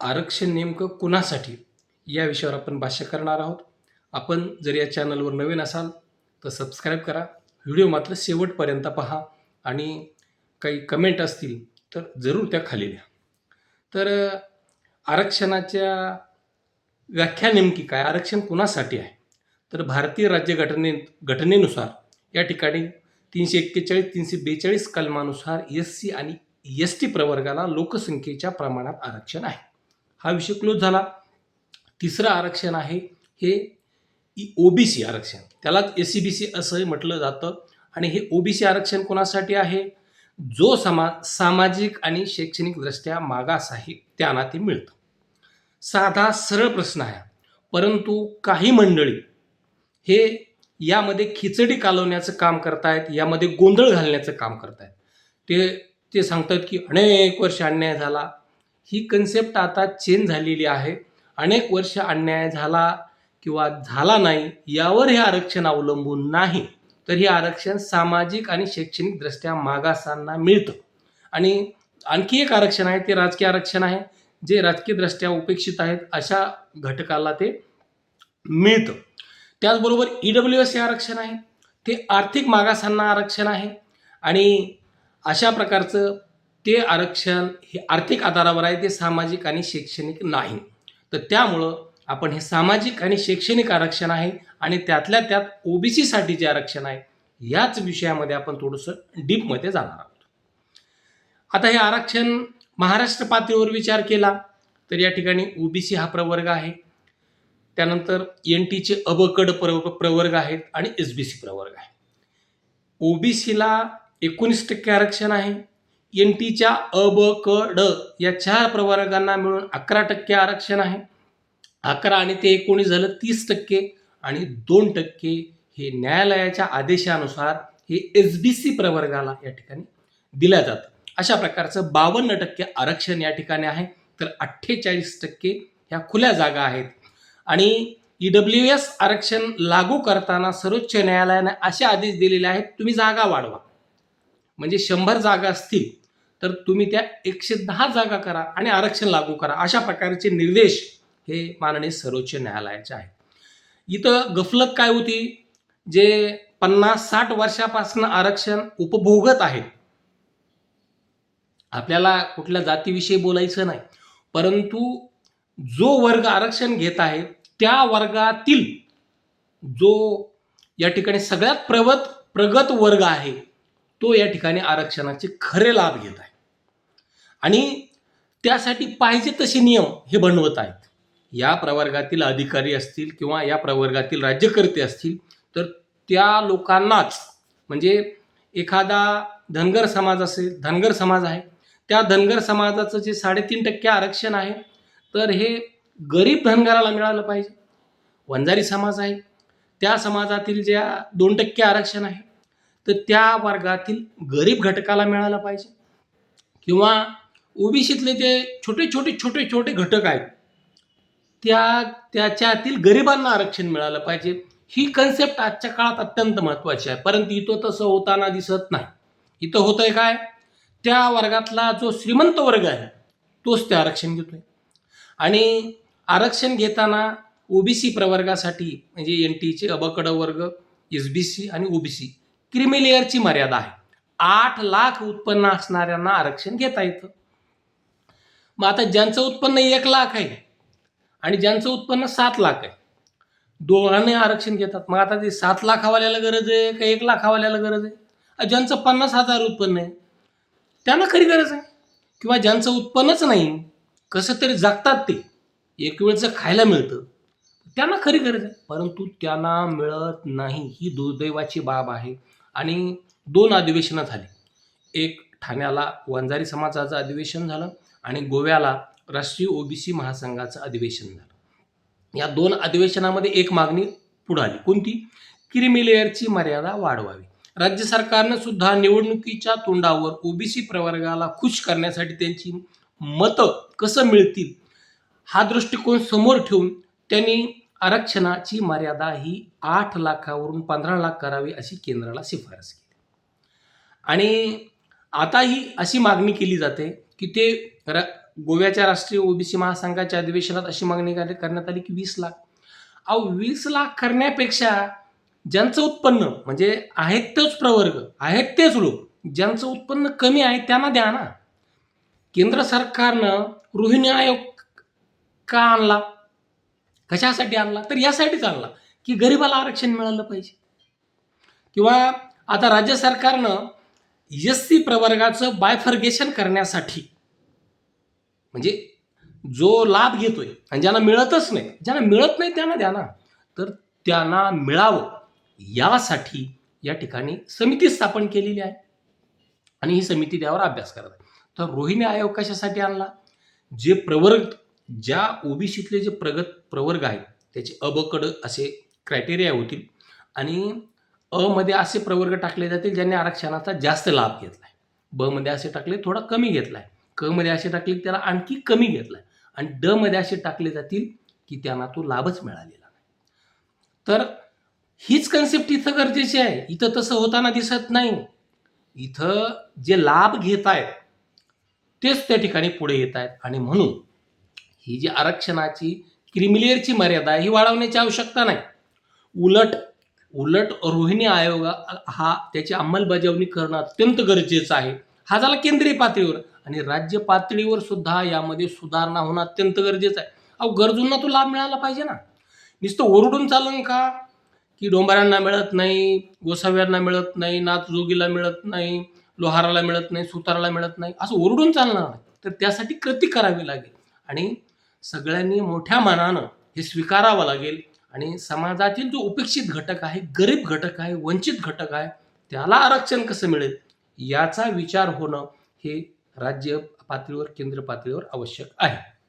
आरक्षण नेमकं कुणासाठी या विषयावर आपण भाष्य करणार आहोत. आपण जर या चॅनलवर नवीन असाल तर सबस्क्राईब करा. व्हिडिओ मात्र शेवटपर्यंत पहा आणि काही कमेंट असतील तर जरूर त्या खाली द्या. तर आरक्षणाच्या व्याख्या नेमकी काय? आरक्षण कुणासाठी आहे? तर भारतीय राज्यघटने घटनेनुसार या ठिकाणी तीनशे एक्केचाळीस तीनशे बेचाळीस कलमानुसार एस सी आणि एस टी प्रवर्गाला लोकसंख्येच्या प्रमाणात आरक्षण आहे. हा विषय क्लोज झाला. तिसरं आरक्षण आहे हे ओबीसी आरक्षण. त्यालाच एस सी बी सी असंही म्हटलं जातं. आणि हे ओबीसी आरक्षण कोणासाठी आहे? जो समाज सामाजिक आणि शैक्षणिकदृष्ट्या मागास आहे त्यांना ते मिळतं. साधा सरळ प्रश्न आहे. परंतु काही मंडळी हे यामध्ये खिचडी कालवण्याचं काम करतायत यामध्ये गोंधळ घालण्याचं काम करतायत. ते ते सांगतात की अनेक वर्ष अन्याय झाला. ही कन्सेप्ट आता चेंज झालेली आहे. अनेक वर्ष अन्याय झाला किंवा झाला नाही यावर हे आरक्षण अवलंबून नाही. तर हे आरक्षण सामाजिक आणि शैक्षणिकदृष्ट्या मागासांना मिळतं. आणि आणखी एक आरक्षण आहे ते राजकीय आरक्षण आहे. जे राजकीयदृष्ट्या उपेक्षित आहेत अशा घटकाला ते मिळतं. त्याचबरोबर ई डब्ल्यू एस हे आरक्षण आहे. ते आर्थिक मागासांना आरक्षण आहे. आणि अशा प्रकारचं ते आरक्षण हे आर्थिक आधारावर आहे ते सामाजिक आणि शैक्षणिक नाही. तर त्यामुळं आपण हे सामाजिक आणि शैक्षणिक आरक्षण आहे आणि त्यातल्या त्यात ओबीसीसाठी जे आरक्षण आहे याच विषयामध्ये आपण थोडंसं डीपमध्ये जाणार आहोत. आता हे आरक्षण महाराष्ट्र पातळीवर विचार केला तर या ठिकाणी ओबीसी हा प्रवर्ग आहे. त्यानंतर एन टीचे अबकड प्रव प्रवर्ग आहेत आणि एस बी सी प्रवर्ग आहे. ओबीसीला एकोणीस टक्के आरक्षण आहे. एन टीच्या अ ब क ड या चार प्रवर्गांना मिळून अकरा टक्के आरक्षण आहे. अकरा आणि ते एकोणीस झालं तीस टक्के आणि दोन टक्के हे न्यायालयाच्या आदेशानुसार हे एस बी सी प्रवर्गाला या ठिकाणी दिल्या जातं अशा प्रकारचं बावन्न टक्के आरक्षण या ठिकाणी आहे. तर अठ्ठेचाळीस टक्के ह्या खुल्या जागा आहेत. आणि ई डब्ल्यू एस आरक्षण लागू करताना सर्वोच्च न्यायालयाने असे आदेश दिलेले आहेत तुम्ही जागा वाढवा. म्हणजे शंभर जागा असतील तर तुम्ही त्या एकशे दहा जागा करा आणि आरक्षण लागू करा. अशा प्रकारचे निर्देश हे माननीय सर्वोच्च न्यायालयाचे आहेत. इथं गफलत काय होती? जे पन्नास साठ वर्षापासून आरक्षण उपभोगत आहे आपल्याला कुठल्या जातीविषयी बोलायचं नाही. परंतु जो वर्ग आरक्षण घेत आहे त्या वर्गातील जो या ठिकाणी सगळ्यात प्रगत प्रगत वर्ग आहे तो या ठिकाणी आरक्षणाचे खरे लाभ घेत आहे. आणि त्यासाठी पाहिजे तसे नियम हे बनवत आहेत. या प्रवर्गातील अधिकारी असतील किंवा या प्रवर्गातील राज्यकर्ते असतील तर त्या लोकांनाच म्हणजे एखादा धनगर समाज असेल धनगर समाज आहे त्या धनगर समाजाचं जे साडेतीन टक्के आरक्षण आहे तर हे गरीब धनगराला मिळालं पाहिजे. वंजारी समाज आहे त्या समाजातील ज्या दोन टक्के आरक्षण आहे तर त्या वर्गातील गरीब घटकाला मिळालं पाहिजे. किंवा ओबीसीतले ते छोटे छोटे छोटे छोटे घटक आहेत. त्या त्याच्यातील गरिबांना आरक्षण मिळालं पाहिजे. ही कन्सेप्ट आजच्या काळात अत्यंत महत्त्वाची आहे. परंतु इथं तसं होताना दिसत नाही. इथं होतंय काय? त्या वर्गातला जो श्रीमंत वर्ग आहे तोच ते आरक्षण घेतोय. आणि आरक्षण घेताना ओबीसी प्रवर्गासाठी म्हणजे एन टीचे अबकड वर्ग एस बी सी आणि ओबीसी क्रिमिलेअरची मर्यादा आहे. आठ लाख उत्पन्न असणाऱ्यांना आरक्षण घेता येतं. मग आता ज्यांचं उत्पन्न एक लाख आहे आणि ज्यांचं उत्पन्न सात लाख आहे दोघांनी आरक्षण घेतात. मग आता ते सात लाखावाल्याला गरज आहे का एक लाखावाल्याला गरज आहे? ज्यांचं पन्नास हजार उत्पन्न आहे त्यांना खरी गरज आहे. किंवा ज्यांचं उत्पन्नच नाही कसं तरी जगतात ते. एक वेळचं खायला मिळतं. त्यांना खरी गरज आहे. परंतु त्यांना मिळत नाही. ही दुर्दैवाची बाब आहे. आणि दोन अधिवेशनं झाली. एक ठाण्याला वंजारी समाजाचं अधिवेशन झालं. आणि गोव्याला राष्ट्रीय ओबीसी महासंघाचं अधिवेशन झालं. या दोन अधिवेशनामध्ये एक मागणी पुढे आली. कोणती? क्रिमी लेअरची मर्यादा वाढवावी. राज्य सरकारनं सुद्धा निवडणुकीच्या तोंडावर ओबीसी प्रवर्गाला खुश करण्यासाठी त्यांची मतं कसं मिळतील हा दृष्टिकोन समोर ठेवून त्यांनी आरक्षणाची मर्यादा ही आठ लाखावरून पंधरा लाख करावी अशी केंद्राला शिफारस केली. आणि आता ही अशी मागणी केली जाते की ते तर गोव्याच्या राष्ट्रीय ओबीसी महासंघाच्या अधिवेशनात अशी मागणी करण्यात आली की वीस लाख. अहो वीस लाख करण्यापेक्षा ज्यांचं उत्पन्न म्हणजे आहेत तेच प्रवर्ग आहेत तेच लोक. ज्यांचं उत्पन्न कमी आहे त्यांना द्या ना. केंद्र सरकारनं रोहिणी आयोग का आणला? कशासाठी आणला? तर यासाठीच आणला की गरिबाला आरक्षण मिळालं पाहिजे. किंवा आता राज्य सरकारनं एस सी प्रवर्गाचं बायफर्गेशन करण्यासाठी म्हणजे जो लाभ घेतोय आणि ज्यांना मिळतच नाही ज्यांना मिळत नाही त्यांना द्या ना. तर त्यांना मिळावं यासाठी या ठिकाणी समिती स्थापन केलेली आहे. आणि ही समिती त्यावर अभ्यास करत आहे. तर रोहिणी आयोग कशासाठी आणला? जे प्रवर्ग ज्या ओबीसीतले जे प्रगत प्रवर्ग आहेत त्याचे अबकड असे क्रायटेरिया होतील. आणि अ मध्ये असे प्रवर्ग टाकले जातील ज्यांनी आरक्षणाचा जास्त लाभ घेतला आहे ब मध्ये असे टाकले थोडा कमी घेतला आहे क मध्ये असे टाकले की त्याला आणखी कमी घेतला आहे आणि ड मध्ये असे टाकले जातील की त्यांना तो लाभच मिळालेला नाही. तर हीच कन्सेप्ट इथं गरजेची आहे. इथं तसं होताना दिसत नाही. इथं जे लाभ घेत आहेत तेच त्या ठिकाणी पुढे येत आहेत आणि म्हणून ही जी आरक्षणाची क्रिमिलिअरची मर्यादा आहे ही वाढवण्याची आवश्यकता नाही. उलट उलट रोहिणी आयोग हा त्याची अंमलबजावणी करणं अत्यंत गरजेचं आहे. हा झाला केंद्रीय पातळीवर. आणि राज्य पातळीवर सुद्धा यामध्ये सुधारणा होणं अत्यंत गरजेचं आहे. अहो गरजूंना तो लाभ मिळाला पाहिजे ना. नुसतं ओरडून चालन का? की डोंबाऱ्यांना मिळत नाही गोसाव्यांना मिळत नाही नाथजोगीला मिळत नाही लोहाराला मिळत नाही सुताराला मिळत नाही असं ओरडून चालणार नाही. तर त्यासाठी कृती करावी लागेल. आणि सगळ्यांनी मोठ्या मनानं हे स्वीकारावं लागेल. आणि समाजातील जो उपेक्षित घटक आहे गरीब घटक आहे वंचित घटक आहे त्याला आरक्षण कसं मिळेल? याचा विचार होणं हे राज्य पातळीवर केंद्र पातळीवर आवश्यक आहे.